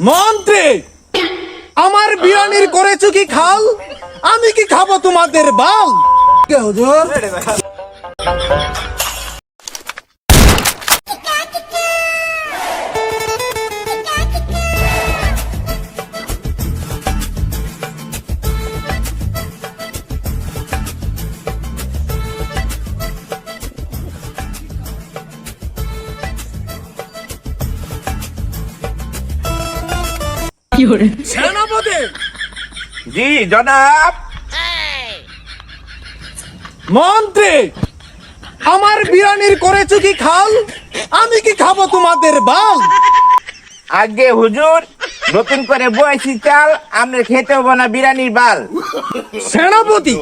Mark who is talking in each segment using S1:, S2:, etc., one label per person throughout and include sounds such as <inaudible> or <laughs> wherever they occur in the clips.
S1: মন্ত্রী আমার বিরিয়ানির করেছ কি খাল? আমি কি খাব তোমাদের বাল? হুজুর? সেনাপতি!
S2: জি জনাব।
S1: মন্ত্রী আমার বিরিয়ানির করেছ কি খাল? আমি কি খাব তোমাদের বাল?
S2: আগে হুজুর নতুন করে বয়সি চাল আপনার খেতে হব না বিরিয়ানির বাল।
S1: সেনাপতি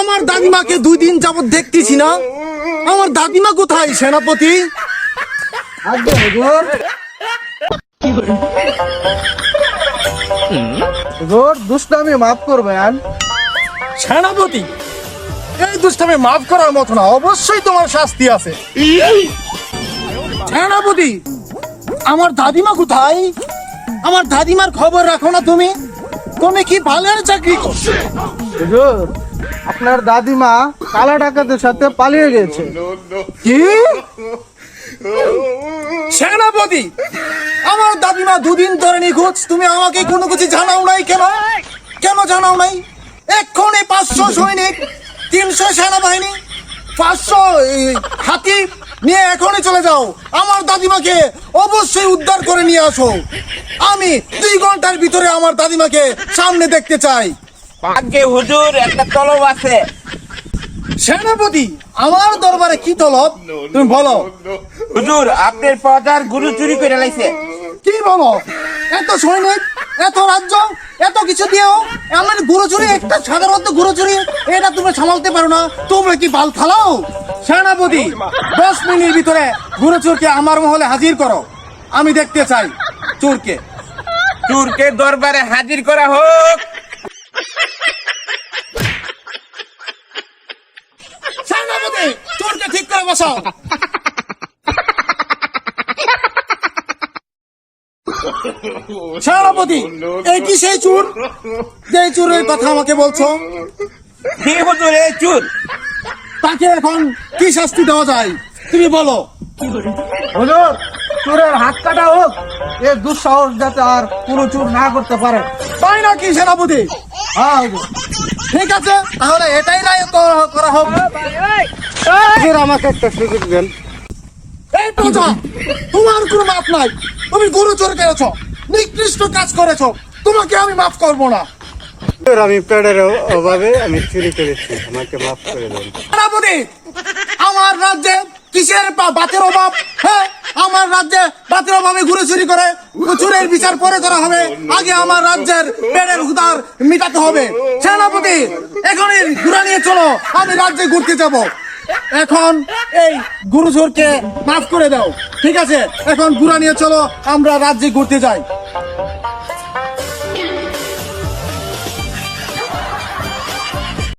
S1: আমার দাদিমাকে দুই দিন যাবত দেখতেছি না। আমার দাদিমা কোথায় সেনাপতি?
S3: আগে হুজুর দুষ্টামি মাফ করবেন।
S1: সেনাপতি এই দুষ্টামে মাফ করার মতো না অবশ্যই তোমার শাস্তি আছে। সেনাপতি আমার দাদিমা কোথায়? আমার দাদিমার খবর রাখো না তুমি। তুমি কি ভালের চাকরি করছ?
S3: আপনার দাদিমা কালা ডাকাতের সাথে পালিয়ে গেছে।
S1: কি? সেনাপতি আমার দাদিমা দুদিন ধরে নিখোঁজ। তুমি আমাকে কোনো কিছু জানাও নাই কেন? কেন জানাও নাই? এক্ষুনি পাঁচশো সৈনিক তিনশো সেনাবাহিনী পাঁচশো হাতি নিয়ে এখনই চলে যাও। আমার দাদিমাকে অবশ্যই উদ্ধার করে নিয়ে আসো। আমি দুই ঘণ্টার ভিতরে আমার দাদিমাকে সামনে দেখতে চাই।
S2: আগে হুজুর একটা তলব আছে।
S1: সেনাপতি আমার দরবারে কি তলব? তুমি বলো।
S2: হুজুর আপনার পদার গুরু চুরি করে লাইছে।
S1: কি বলো? এত সৈনিক এত রাজ্য এত কিছু দিয়েও আমার গুরু চুরি একটা সাধারণত গুরু চুরি এটা তুমি সামালতে পারো না। তোমরা কি বাল ফালাও? সেনাপতি দশ মিনিটের ভিতরে গুরু চোরকে আমার মহলে হাজির করো। আমি দেখতে চাই চোরকে।
S2: চুরকে দরবারে হাজির করা হোক।
S1: সেনাপতি চোরকে ঠিক করে বসাও। <laughs> সেনাপতি এই কি সেই চোর? যে চোরের কথা আমাকে বলছো?
S2: এই চুর।
S1: তাকে এখন কি শাস্তি দেওয়া যায়? তুমি বলো।
S3: হুজুর চোরের হাত কাটা হোক এ দুঃসাহস যাতে আর কোনো চুর না করতে পারে।
S1: তাই নাকি সেনাপতি?
S3: হ্যাঁ হুজুর।
S1: ঠিক আছে তাহলে এটাই রায় করা হোক।
S3: হুজুর আমাকে একটা সুযোগ দেন।
S1: এই প্রজা তোমার কোনো মাপ নাই। তুমি গরু চোর করেছ নিকৃষ্ট কাজ করেছ তোমাকে আমি মাফ করব না।
S4: আমি পেটের অভাবে আমি চুরি করেছি আমাকে মাফ করে দেন।
S1: আমার রাজ্যে কিসের বাতের অভাব? হ্যাঁ আমার রাজ্যে বাতের অভাবে ঘুরে চুরি করে চুরের বিচার পরে করা হবে। আগে আমার রাজ্যের পেটের হুদার মিটাতে হবে। সেনাপতি এখনই ঘুরা নিয়ে চলো আমি রাজ্যে ঘুরতে যাব। এখন এই গুরুজোরকে মাফ করে দাও। ঠিক আছে? এখন গুড়া নিয়ে চলো, আমরা রাজ্যে ঘুরতে যাই।